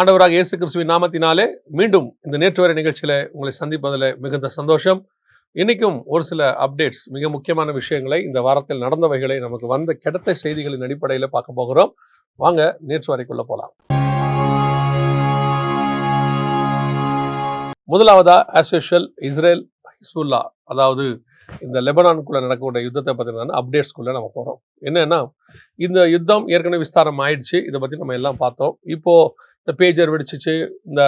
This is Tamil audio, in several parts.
ஆண்டவராக இயேசு கிறிஸ்துவின் நாமத்தினாலே மீண்டும் இந்த நேற்று வரை நிகழ்ச்சியில உங்களை சந்திப்பதில் மிகுந்த சந்தோஷம். இன்னைக்கும் ஒரு சில அப்டேட்ஸ் மிக முக்கியமான விஷயங்களை இந்த வாரத்தில் நடந்தவைகளை நமக்கு வந்த கிடைத்த செய்திகளின் அடிப்படையில் பார்க்க போகிறோம். வாங்க நேற்று வரைக்குள்ளே போலாம். முதலாவதா ஆஸ் யூஷுவல் இஸ்ரேல் ஹிஸ்புல்லா. அதாவது இந்த லெபனானுக்குள்ள நடக்கக்கூடிய யுத்தத்தை பற்றின அப்டேட்ஸ்குள்ளே நம்ம போறோம். என்னன்னா இந்த யுத்தம் ஏற்கனவே விஸ்தாரம் ஆயிடுச்சு. இதை பத்தி நம்ம எல்லாம் பார்த்தோம். இப்போ இந்த பேஜர் வெடிச்சிச்சு இந்த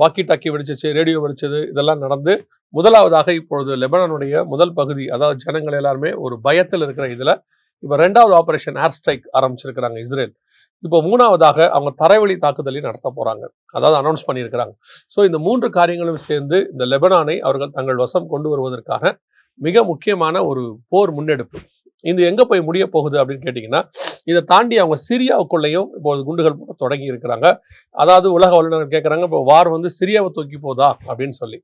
வாக்கி டாக்கி வெடிச்சிச்சு ரேடியோ வெடிச்சது இதெல்லாம் நடந்து முதலாவதாக இப்பொழுது லெபனானுடைய முதல் பகுதி அதாவது ஜனங்கள் எல்லாருமே ஒரு பயத்தில் இருக்கிற இதில் இப்போ ரெண்டாவது ஆபரேஷன் ஏர் ஸ்ட்ரைக் ஆரம்பிச்சிருக்கிறாங்க இஸ்ரேல். இப்போ மூணாவதாக அவங்க தரைவழி தாக்குதலையும் நடத்த போகிறாங்க அதாவது அனௌன்ஸ் பண்ணியிருக்கிறாங்க. ஸோ இந்த மூன்று காரியங்களும் சேர்ந்து இந்த லெபனானை அவர்கள் தங்கள் வசம் கொண்டு வருவதற்காக மிக முக்கியமான ஒரு போர் முன்னெடுப்பு. இது எங்கே போய் முடிய போகுது அப்படின்னு கேட்டிங்கன்னா இதை தாண்டி அவங்க சிரியாவுக்குள்ளேயும் இப்போது குண்டுகள் போட தொடங்கி இருக்கிறாங்க. அதாவது உலக வல்லுநர்கள் கேட்குறாங்க இப்போ வார் வந்து சிரியாவை தூக்கி போதா? அப்படின்னு சொல்லி.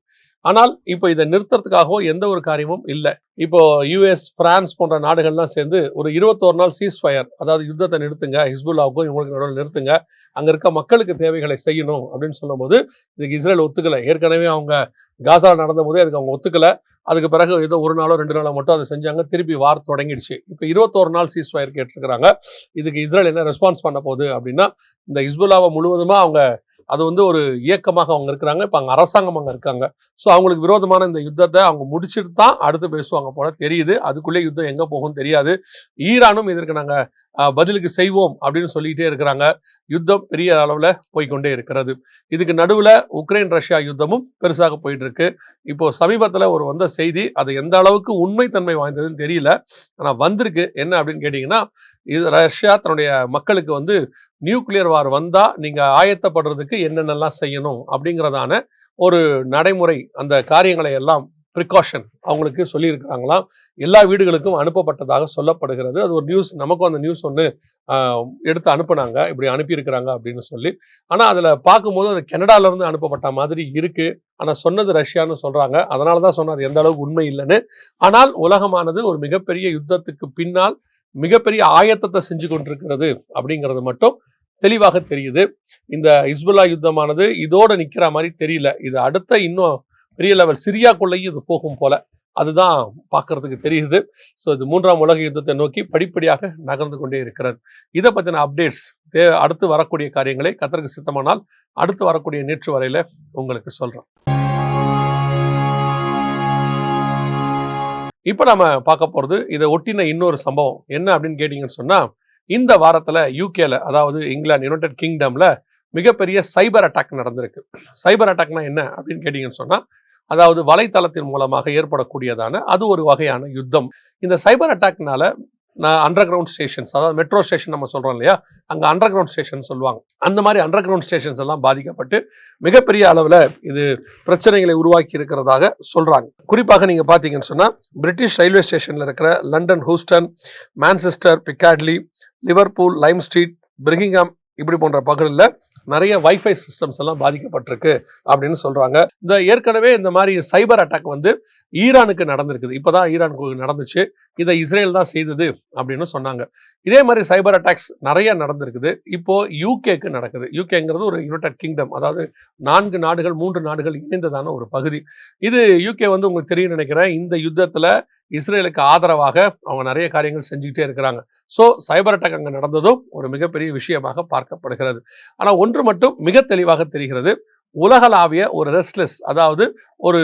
ஆனால் இப்போ இதை நிறுத்துறதுக்காகவோ எந்த ஒரு காரியமும் இல்லை. இப்போ யுஎஸ் பிரான்ஸ் போன்ற நாடுகள்லாம் சேர்ந்து ஒரு இருபத்தோரு நாள் சீஸ் ஃபயர் அதாவது யுத்தத்தை நிறுத்துங்க ஹிஸ்புல்லாவுக்கும் இவங்களுக்கு நடுவில் நிறுத்துங்க அங்கே இருக்க மக்களுக்கு தேவைகளை செய்யணும் அப்படின்னு சொல்லும்போது இதுக்கு இஸ்ரேல் ஒத்துக்கலை. ஏற்கனவே அவங்க காசா நடந்த போதே அதுக்கு அவங்க ஒத்துக்கலை. அதுக்கு பிறகு ஏதோ ஒரு நாளோ ரெண்டு நாளோ மட்டும் அதை செஞ்சாங்க. திருப்பி வார் தொடங்கிடுச்சு. இப்போ இருபத்தோரு நாள் சீஸ் ஃபயர் கேட்டிருக்கிறாங்க. இதுக்கு இஸ்ரேல் என்ன ரெஸ்பான்ஸ் பண்ண போகுது அப்படின்னா இந்த இஸ்புல்லாவை முழுவதுமாக அவங்க அது வந்து ஒரு இயக்கமாக அவங்க இருக்கிறாங்க. இப்போ அங்கே அரசாங்கம் அங்கே இருக்காங்க. ஸோ அவங்களுக்கு விரோதமான இந்த யுத்தத்தை அவங்க முடிச்சுட்டு தான் அடுத்து பேசுவாங்க போல தெரியுது. அதுக்குள்ளே யுத்தம் எங்கே போகும் தெரியாது. ஈரானும் இதற்கு நாங்கள் பதிலுக்கு செய்வோம் அப்படின்னு சொல்லிக்கிட்டே இருக்கிறாங்க. யுத்தம் பெரிய அளவில் போய்கொண்டே இருக்கிறது. இதுக்கு நடுவில் உக்ரைன் ரஷ்யா யுத்தமும் பெருசாக போயிட்டு இருக்கு இப்போ சமீபத்தில் ஒரு வந்த செய்தி அது எந்த அளவுக்கு உண்மைத்தன்மை வாய்ந்ததுன்னு தெரியல. ஆனால் வந்திருக்கு. என்ன அப்படின்னு கேட்டிங்கன்னா இது ரஷ்யா தன்னுடைய மக்களுக்கு வந்து நியூக்ளியர் வார் வந்தால் நீங்கள் ஆயத்தப்படுறதுக்கு என்னென்னலாம் செய்யணும் அப்படிங்கிறதான ஒரு நடைமுறை அந்த காரியங்களை எல்லாம் ப்ரிகாஷன் அவங்களுக்கு சொல்லியிருக்கிறாங்களாம். எல்லா வீடுகளுக்கும் அனுப்பப்பட்டதாக சொல்லப்படுகிறது. அது ஒரு நியூஸ் நமக்கும் அந்த நியூஸ் ஒன்று எடுத்து அனுப்புனாங்க இப்படி அனுப்பியிருக்கிறாங்க அப்படின்னு சொல்லி. ஆனால் அதில் பார்க்கும்போது அது கனடாலேருந்து அனுப்பப்பட்ட மாதிரி இருக்குது ஆனால் சொன்னது ரஷ்யான்னு சொல்கிறாங்க அதனால தான் சொன்னது எந்த அளவுக்கு உண்மை இல்லைன்னு. ஆனால் உலகமானது ஒரு மிகப்பெரிய யுத்தத்துக்கு பின்னால் மிகப்பெரிய ஆயத்தத்தை செஞ்சு கொண்டிருக்கிறது அப்படிங்கிறது மட்டும் தெளிவாக தெரியுது. இந்த இஸ்புல்லா யுத்தமானது இதோட நிற்கிற மாதிரி தெரியல. இது அடுத்த இன்னும் பெரிய லெவல் சிரியாக்குள்ளேயும் இது போகும் போல. அதுதான் பார்க்கறதுக்கு தெரியுது. ஸோ இது மூன்றாம் உலக யுத்தத்தை நோக்கி படிப்படியாக நகர்ந்து கொண்டே இருக்கிறது. இதை பற்றின அப்டேட்ஸ் அடுத்து வரக்கூடிய காரியங்களை கத்தருக்கு சித்தமானால் அடுத்து வரக்கூடிய நேற்று வரையில் உங்களுக்கு சொல்கிறேன் இப்போ நம்ம பார்க்க போகிறது இதை ஒட்டின இன்னொரு சம்பவம். என்ன அப்படின்னு கேட்டிங்கன்னு சொன்னால் இந்த வாரத்தில் யூகேல அதாவது இங்கிலாந்து யுனைடெட் கிங்டம்ல மிகப்பெரிய சைபர் அட்டாக் நடந்திருக்கு. சைபர் அட்டாக்னா என்ன அப்படின்னு கேட்டிங்கன்னு சொன்னால் அதாவது வலைத்தளத்தின் மூலமாக ஏற்படக்கூடியதான அது ஒரு வகையான யுத்தம். இந்த சைபர் அட்டாக்னால அண்டர் கிரவுண்ட் ஸ்டேஷன்ஸ் அதாவது மெட்ரோ ஸ்டேஷன் நம்ம சொல்கிறோம் இல்லையா? அங்கே அண்டர் கிரவுண்ட் ஸ்டேஷன் சொல்லுவாங்க. அந்த மாதிரி அண்டர் கிரவுண்ட் ஸ்டேஷன்ஸ் எல்லாம் பாதிக்கப்பட்டு மிகப்பெரிய அளவில் இது பிரச்சனைகளை உருவாக்கி இருக்கிறதாக சொல்கிறாங்க குறிப்பாக நீங்கள் பார்த்தீங்கன்னு சொன்னால் பிரிட்டிஷ் ரயில்வே ஸ்டேஷனில் இருக்கிற London Euston Manchester Piccadilly Liverpool Lime Street Birmingham இப்படி போன்ற பகுதியில் நிறைய வைஃபை சிஸ்டம்ஸ் எல்லாம் பாதிக்கப்பட்டிருக்கு அப்படின்னு சொல்கிறாங்க இந்த ஏற்கனவே இந்த மாதிரி சைபர் அட்டாக் வந்து ஈரானுக்கு நடந்திருக்குது. இப்போ தான் ஈரானுக்கு நடந்துச்சு. இதை இஸ்ரேல் தான் செய்தது அப்படின்னு சொன்னாங்க. இதே மாதிரி சைபர் அட்டாக்ஸ் நிறைய நடந்திருக்குது. இப்போது யூகேக்கு நடக்குது. யூகேங்கிறது ஒரு யுனைடெட் கிங்டம் அதாவது நான்கு நாடுகள் மூன்று நாடுகள் இணைந்ததான ஒரு பகுதி. இது யூகே வந்து உங்களுக்கு தெரியும் நினைக்கிறேன். இந்த யுத்தத்தில் இஸ்ரேலுக்கு ஆதரவாக அவங்க நிறைய காரியங்கள் செஞ்சுக்கிட்டே இருக்கிறாங்க. ஸோ சைபர் அட்டாக் அங்கே நடந்ததும் ஒரு மிகப்பெரிய விஷயமாக பார்க்கப்படுகிறது. ஆனால் ஒன்று மட்டும் மிக தெளிவாக தெரிகிறது. உலகளாவிய ஒரு ரெஸ்ட்லெஸ் அதாவது ஒரு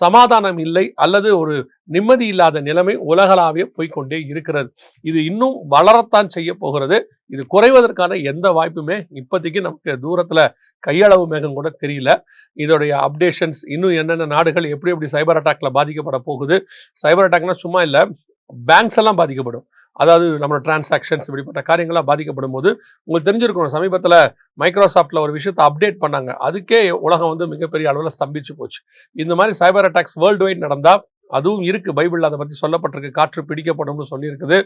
சமாதானம் இல்லை அல்லது ஒரு நிம்மதி இல்லாத நிலைமை உலகளாவிய போய்கொண்டே இருக்கிறது. இது இன்னும் வளரத்தான் செய்ய போகிறது. இது குறைவதற்கான எந்த வாய்ப்புமே இப்போதைக்கு நமக்கு தூரத்தில் கையளவு மேகம் கூட தெரியல. இதோடைய அப்டேஷன்ஸ் இன்னும் என்னென்ன நாடுகள் எப்படி எப்படி சைபர் அட்டாக்ல பாதிக்கப்பட போகுது. சைபர் அட்டாக்னா சும்மா இல்லை பேங்க்ஸ் எல்லாம் பாதிக்கப்படும். அதாவது நம்மளோட டிரான்சாக்ஷன்ஸ் இப்படிப்பட்ட காரியங்களாக பாதிக்கப்படும் போது உங்களுக்கு தெரிஞ்சிருக்கணும் சமீபத்தில் மைக்ரோசாஃப்ட்டில் ஒரு விஷயத்தை அப்டேட் பண்ணாங்க. அதுக்கே உலகம் வந்து மிகப்பெரிய அளவில் ஸ்தம்பிச்சு போச்சு. இந்த மாதிரி சைபர் அட்டாக்ஸ் வேர்ல்டு வைட் நடந்தால் அதுவும் இருக்குது பைபிள் அதை பற்றி சொல்லப்பட்டிருக்கு. காற்று பிடிக்கப்படும்னு சொல்லியிருக்குது.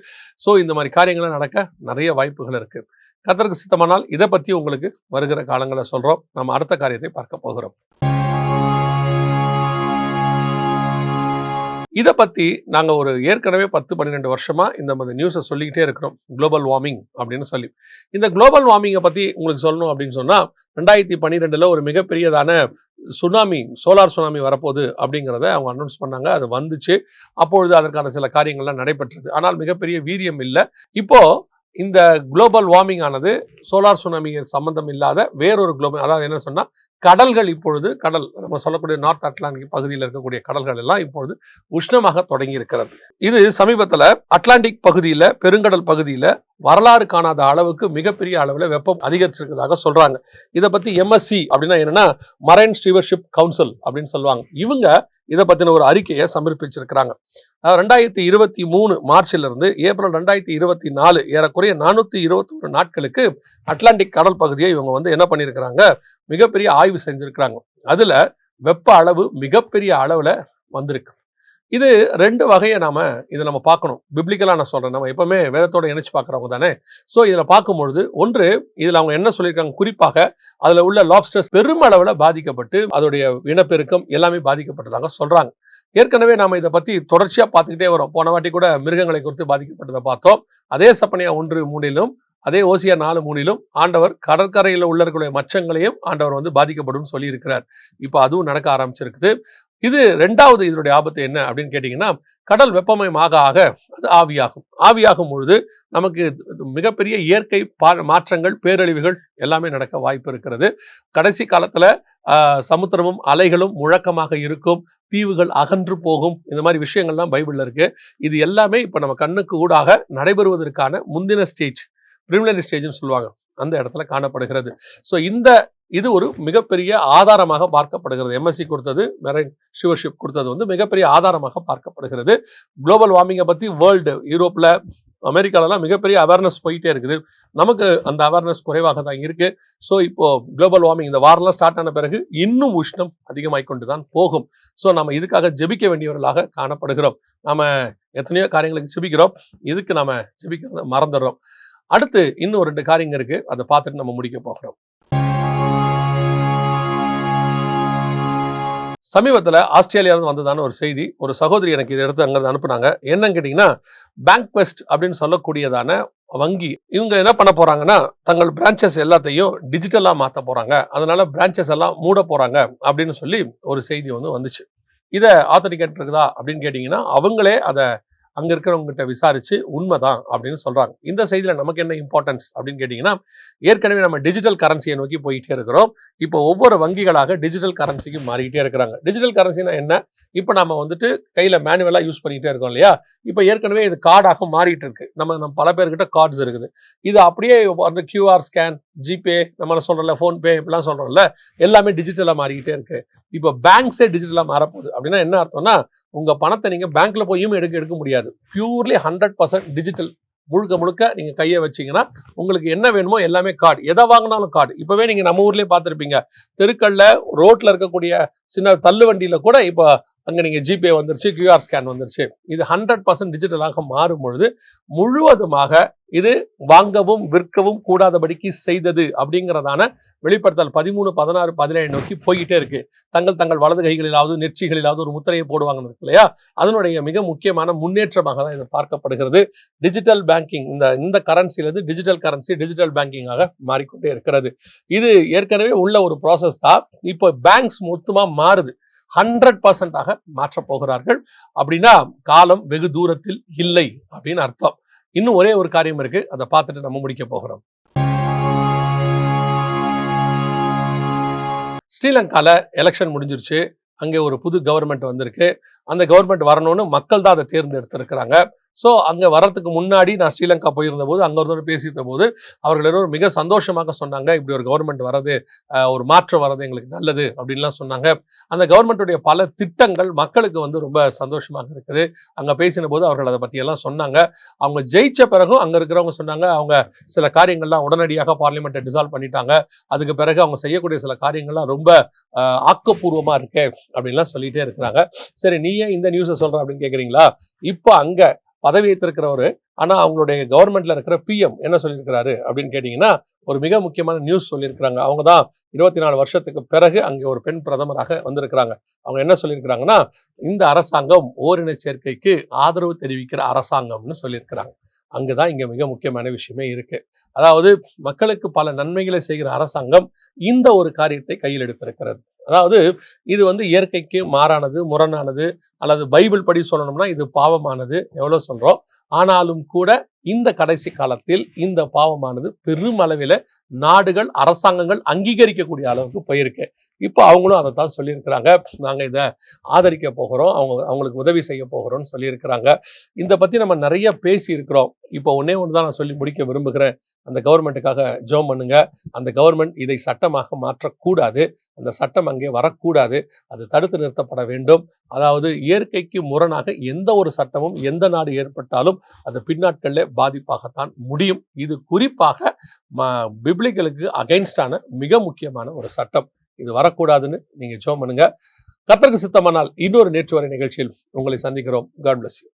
ஸோ இந்த மாதிரி காரியங்கள்லாம் நடக்க நிறைய வாய்ப்புகள் இருக்குது கத்தருக்கு சித்தமானால் இதை பற்றி உங்களுக்கு வருகிற காலங்களை சொல்கிறோம் நம்ம அடுத்த காரியத்தை பார்க்க போகிறோம். இதை பற்றி நாங்கள் ஒரு ஏற்கனவே பத்து பன்னிரெண்டு வருஷமாக இந்த மாதிரி நியூஸை சொல்லிக்கிட்டே இருக்கிறோம். குளோபல் வார்மிங் அப்படின்னு சொல்லி. இந்த குளோபல் வார்மிங்கை பற்றி உங்களுக்கு சொல்லணும் அப்படின்னு சொன்னால் ரெண்டாயிரத்தி பன்னிரெண்டில் ஒரு மிகப்பெரியதான சுனாமி சோலார் சுனாமி வரப்போகுது அப்படிங்கிறத அவங்க அனௌன்ஸ் பண்ணாங்க. அது வந்துச்சு. அப்பொழுது அதற்கான சில காரியங்கள்லாம் நடைபெற்றது. ஆனால் மிகப்பெரிய வீரியம் இல்லை. இப்போது இந்த குளோபல் வார்மிங் ஆனது சோலார் சுனாமி சம்பந்தம் இல்லாத வேறொரு குளோபல் அதாவது என்ன சொன்னால் கடல்கள் இப்பொழுது கடல் நம்ம சொல்லக்கூடிய நார்த் அட்லாண்டிக் பகுதியில் இருக்கக்கூடிய கடல்கள் எல்லாம் இப்பொழுது உஷ்ணமாக தொடங்கி இருக்கிறது இது சமீபத்தில் அட்லாண்டிக் பகுதியில் பெருங்கடல் பகுதியில் வரலாறு காணாத அளவுக்கு மிகப்பெரிய அளவில் வெப்பம் அதிகரிச்சிருக்கிறதாக சொல்கிறாங்க இதை பற்றி எம்எஸ்சி அப்படின்னா என்னென்னா மரைன் ஸ்டீவர்ஷிப் கவுன்சில் அப்படின்னு சொல்லுவாங்க. இவங்க இதை பற்றின ஒரு அறிக்கையை சமர்ப்பிச்சிருக்கிறாங்க. ரெண்டாயிரத்தி இருபத்தி மூணு மார்ச்சிலிருந்து ஏப்ரல் ரெண்டாயிரத்தி இருபத்தி நாலு ஏறக்குறைய நானூற்றி இருபத்தொரு நாட்களுக்கு அட்லாண்டிக் கடல் பகுதியை இவங்க வந்து என்ன பண்ணியிருக்கிறாங்க? மிகப்பெரிய ஆய்வு செஞ்சுருக்கிறாங்க. அதில் வெப்ப அளவு மிகப்பெரிய அளவில் வந்திருக்கு. இது ரெண்டு வகையை நாம இதை நம்ம பார்க்கணும். பிப்ளிக்கலாக நான் சொல்றேன். நம்ம எப்பவுமே வேதத்தோட இணைச்சு பார்க்குறவங்க தானே? ஸோ இதில் பார்க்கும்பொழுது ஒன்று இதில் அவங்க என்ன சொல்லியிருக்காங்க? குறிப்பாக அதில் உள்ள லாப்ஸ்டர்ஸ் பெருமளவில் பாதிக்கப்பட்டு அதோடைய இனப்பெருக்கம் எல்லாமே பாதிக்கப்பட்டதாக சொல்றாங்க. ஏற்கனவே நாம இதை பத்தி தொடர்ச்சியா பார்த்துக்கிட்டே வரோம். போன வாட்டி கூட மிருகங்களை குறித்து பாதிக்கப்பட்டதை பார்த்தோம். அதே சப்பனையா ஒன்று மூணிலும் அதே ஓசியா நாலு மூணிலும் ஆண்டவர் கடற்கரையில் உள்ளவர்களுடைய மச்சங்களையும் ஆண்டவர் வந்து பாதிக்கப்படும் சொல்லி இருக்கிறார் இப்போ அதுவும் நடக்க ஆரம்பிச்சிருக்குது. இது ரெண்டாவது இதனுடைய ஆபத்து என்ன அப்படின்னு கேட்டிங்கன்னா கடல் வெப்பமயமாக ஆக அது ஆவியாகும். ஆவியாகும் பொழுது நமக்கு மிகப்பெரிய இயற்கை பா மாற்றங்கள் பேரழிவுகள் எல்லாமே நடக்க வாய்ப்பு இருக்கிறது. கடைசி காலத்துல ஆஹ், சமுத்திரமும் அலைகளும் முழக்கமாக இருக்கும். தீவுகள் அகன்று போகும். இந்த மாதிரி விஷயங்கள்லாம் பைபிள்ல இருக்கு. இது எல்லாமே இப்போ நம்ம கண்ணுக்கு ஊடாக நடைபெறுவதற்கான முந்தின ஸ்டேஜ் ப்ரிமினரி ஸ்டேஜ்னு சொல்லுவாங்க. அந்த இடத்துல காணப்படுகிறது. ஸோ இந்த இது ஒரு மிகப்பெரிய ஆதாரமாக பார்க்கப்படுகிறது. எம்எஸ்சி கொடுத்தது மெரைன் ஷிவர்ஷிப் கொடுத்தது வந்து மிகப்பெரிய ஆதாரமாக பார்க்கப்படுகிறது. குளோபல் வார்மிங்கை பற்றி வேர்ல்டு யூரோப்பில் அமெரிக்காலலாம் மிகப்பெரிய அவேர்னஸ் போயிட்டே இருக்குது. நமக்கு அந்த அவேர்னஸ் குறைவாக தான் இருக்கு. ஸோ இப்போ குளோபல் வார்மிங் இந்த வாரெல்லாம் ஸ்டார்ட் ஆன பிறகு இன்னும் உஷ்ணம் அதிகமாகிக் கொண்டு தான் போகும். ஸோ நம்ம இதுக்காக ஜெபிக்க வேண்டியவர்களாக காணப்படுகிறோம். நம்ம எத்தனையோ காரியங்களுக்கு ஜெபிக்கிறோம். இதுக்கு நம்ம ஜெபிக்கிறத மறந்துடுறோம். அடுத்து இன்னும் ரெண்டு காரியங்கள் இருக்கு. அதை பார்த்துட்டு நம்ம முடிக்க போகிறோம். சமீபத்தில் ஆஸ்திரேலியாவிலிருந்து வந்ததான ஒரு செய்தி ஒரு சகோதரி எனக்கு இதை எடுத்து அங்கிருந்து அனுப்புனாங்க. என்னன்னு கேட்டிங்கன்னா பேங்க் வெஸ்ட் அப்படின்னு சொல்லக்கூடியதான வங்கி இவங்க என்ன பண்ண போகிறாங்கன்னா தங்கள் பிரான்ச்சஸ் எல்லாத்தையும் டிஜிட்டலாக மாற்ற போகிறாங்க அதனால் பிரான்ச்சஸ் எல்லாம் மூட போகிறாங்க அப்படின்னு சொல்லி ஒரு செய்தி வந்து வந்துச்சு. இதை ஆத்தரிகேட் இருக்குதா அப்படின்னு கேட்டிங்கன்னா அவங்களே அதை அங்கே இருக்கிறவங்க விசாரித்து உண்மைதான் அப்படின்னு சொல்கிறாங்க இந்த செய்தியில் நமக்கு என்ன இம்பார்ட்டன்ஸ் அப்படின்னு கேட்டிங்கன்னா ஏற்கனவே நம்ம டிஜிட்டல் கரன்சியை நோக்கி போயிட்டே இருக்கிறோம். இப்போ ஒவ்வொரு வங்கிகளாக டிஜிட்டல் கரன்சிக்கு மாறிக்கிட்டே இருக்கிறாங்க. டிஜிட்டல் கரன்சினா என்ன? இப்போ நம்ம வந்துட்டு கையில் மேனுவலாக யூஸ் பண்ணிக்கிட்டே இருக்கோம் இல்லையா? இப்போ ஏற்கனவே இது கார்டாக மாறிட்டு இருக்கு. நம்ம நம்ம பல பேர்கிட்ட கார்ட்ஸ் இருக்குது. இது அப்படியே அந்த கியூஆர் ஸ்கேன் ஜிபே நம்ம சொல்கிறோம்ல ஃபோன்பே இப்படிலாம் சொல்கிறோம்ல எல்லாமே டிஜிட்டலாக மாறிக்கிட்டே இருக்கு. இப்போ பேங்க்ஸே டிஜிட்டலாக மாறப்போகுது. அப்படின்னா என்ன அர்த்தம்னா உங்க பணத்தை நீங்க பேங்க்ல போயும் எடுக்க எடுக்க முடியாது. பியூர்லி ஹண்ட்ரட் பர்சன்ட் டிஜிட்டல் முழுக்க முழுக்க நீங்கள் கையை வச்சீங்கன்னா உங்களுக்கு என்ன வேணுமோ எல்லாமே கார்டு எதை வாங்கினாலும் கார்டு இப்போவே நீங்க நம்ம ஊர்லயே பார்த்துருப்பீங்க. தெருக்களில் ரோட்ல இருக்கக்கூடிய சின்ன தள்ளு வண்டியில் கூட இப்போ அங்கே நீங்கள் ஜிபே வந்துருச்சு கியூஆர் ஸ்கேன் வந்துருச்சு. இது ஹண்ட்ரட் பர்சன்ட் டிஜிட்டலாக மாறும் பொழுது முழுவதுமாக இது வாங்கவும் விற்கவும் கூடாதபடிக்கு செய்தது அப்படிங்கிறதான வெளிப்படுத்தல் பதிமூணு பதினாறு பதினேழு நோக்கி போய்கிட்டே இருக்கு. தங்கள் தங்கள் வலது கைகளிலாவது நெற்றிகளிலாவது ஒரு முத்திரையை போடுவாங்கன்னு இருக்கு இல்லையா? அதனுடைய மிக முக்கியமான முன்னேற்றமாக தான் இது பார்க்கப்படுகிறது. டிஜிட்டல் பேங்கிங் இந்த இந்த கரன்சிலிருந்து டிஜிட்டல் கரன்சி டிஜிட்டல் பேங்கிங்காக மாறிக்கொண்டே இருக்கிறது. இது ஏற்கனவே உள்ள ஒரு ப்ராசஸ் தான். இப்போ பேங்க்ஸ் மொத்தமாக மாறுது. ஹண்ட்ரட் பர்சன்டாக மாற்றப் போகிறார்கள். அப்படின்னா காலம் வெகு தூரத்தில் இல்லை அப்படின்னு அர்த்தம். இன்னும் ஒரே ஒரு காரியம் இருக்கு. அதை பார்த்துட்டு நம்ம முடிக்க போகிறோம். ஸ்ரீலங்காவில் எலெக்ஷன் முடிஞ்சிருச்சு. அங்கே ஒரு புது கவர்மெண்ட் வந்திருக்கு. அந்த கவர்மெண்ட் வரணும்னு மக்கள் தான் அதை தேர்ந்தெடுத்திருக்கிறாங்க. ஸோ அங்கே வர்றதுக்கு முன்னாடி நான் ஸ்ரீலங்கா போயிருந்த போது அங்கே ஒருத்தர் பேசியிருந்த போது அவர்கள் எல்லோரும் மிக சந்தோஷமாக சொன்னாங்க இப்படி ஒரு கவர்மெண்ட் வரது ஒரு மாற்றம் வர்றது எங்களுக்கு நல்லது அப்படின்லாம் சொன்னாங்க. அந்த கவர்மெண்ட்டுடைய பல திட்டங்கள் மக்களுக்கு வந்து ரொம்ப சந்தோஷமாக இருக்குது. அங்கே பேசின போது அவர்கள் அதை பற்றியெல்லாம் சொன்னாங்க. அவங்க ஜெயிச்ச பிறகும் அங்கே இருக்கிறவங்க சொன்னாங்க அவங்க சில காரியங்கள்லாம் உடனடியாக பார்லிமெண்ட்டை டிசால்வ் பண்ணிட்டாங்க. அதுக்கு பிறகு அவங்க செய்யக்கூடிய சில காரியங்கள்லாம் ரொம்ப ஆக்கப்பூர்வமாக இருக்கு அப்படின்லாம் சொல்லிகிட்டே இருக்கிறாங்க. சரி நீ ஏன் இந்த நியூஸை சொல்கிற அப்படின்னு கேட்குறீங்களா இப்போ அங்கே பதவி ஏற்றிருக்கிறவரு ஆனால் அவங்களுடைய கவர்மெண்ட்ல இருக்கிற பிஎம் என்ன சொல்லியிருக்கிறாரு அப்படின்னு கேட்டிங்கன்னா ஒரு மிக முக்கியமான நியூஸ் சொல்லியிருக்கிறாங்க. அவங்க தான் இருபத்தி நாலு வருஷத்துக்கு பிறகு அங்கே ஒரு பெண் பிரதமராக வந்திருக்கிறாங்க. அவங்க என்ன சொல்லியிருக்கிறாங்கன்னா இந்த அரசாங்கம் ஓரின சேர்க்கைக்கு ஆதரவு தெரிவிக்கிற அரசாங்கம்னு சொல்லியிருக்கிறாங்க. அங்கே தான் இங்கே மிக முக்கியமான விஷயமே இருக்குது அதாவது மக்களுக்கு பல நன்மைகளை செய்கிற அரசாங்கம் இந்த ஒரு காரியத்தை கையில் எடுத்திருக்கிறது. அதாவது இது வந்து இயற்கைக்கு மாறானது முரணானது அல்லது பைபிள் படி சொல்லணும்னா இது பாவமானது எவ்வளோ சொல்கிறோம் ஆனாலும் கூட இந்த கடைசி காலத்தில் இந்த பாவமானது பெருமளவில் நாடுகள் அரசாங்கங்கள் அங்கீகரிக்கக்கூடிய அளவுக்கு போயிருக்கு. இப்போ அவங்களும் அதை தான் சொல்லியிருக்கிறாங்க. நாங்கள் இதை ஆதரிக்க போகிறோம். அவங்க அவங்களுக்கு உதவி செய்ய போகிறோம்னு சொல்லியிருக்கிறாங்க. இந்த பற்றி நம்ம நிறைய பேசி இருக்கிறோம் இப்போ ஒன்றே ஒன்று தான் நான் சொல்லி முடிக்க விரும்புகிறேன். அந்த கவர்மெண்ட்டுக்காக ஜோம் பண்ணுங்க. அந்த கவர்மெண்ட் இதை சட்டமாக மாற்றக்கூடாது. அந்த சட்டம் அங்கே வரக்கூடாது. அது தடுத்து நிறுத்தப்பட வேண்டும். அதாவது இயற்கைக்கு முரணாக எந்த ஒரு சட்டமும் எந்த நாடு ஏற்பட்டாலும் அது பின்னாட்களில் பாதிப்பாகத்தான் முடியும். இது குறிப்பாக பிப்ளிகளுக்கு அகைன்ஸ்டான மிக முக்கியமான ஒரு சட்டம். இது வரக்கூடாதுன்னு நீங்க ஜோம் பண்ணுங்க. கத்தருக்கு சித்தமானால் இன்னொரு நேற்று வரை நிகழ்ச்சியில் உங்களை சந்திக்கிறோம். God bless you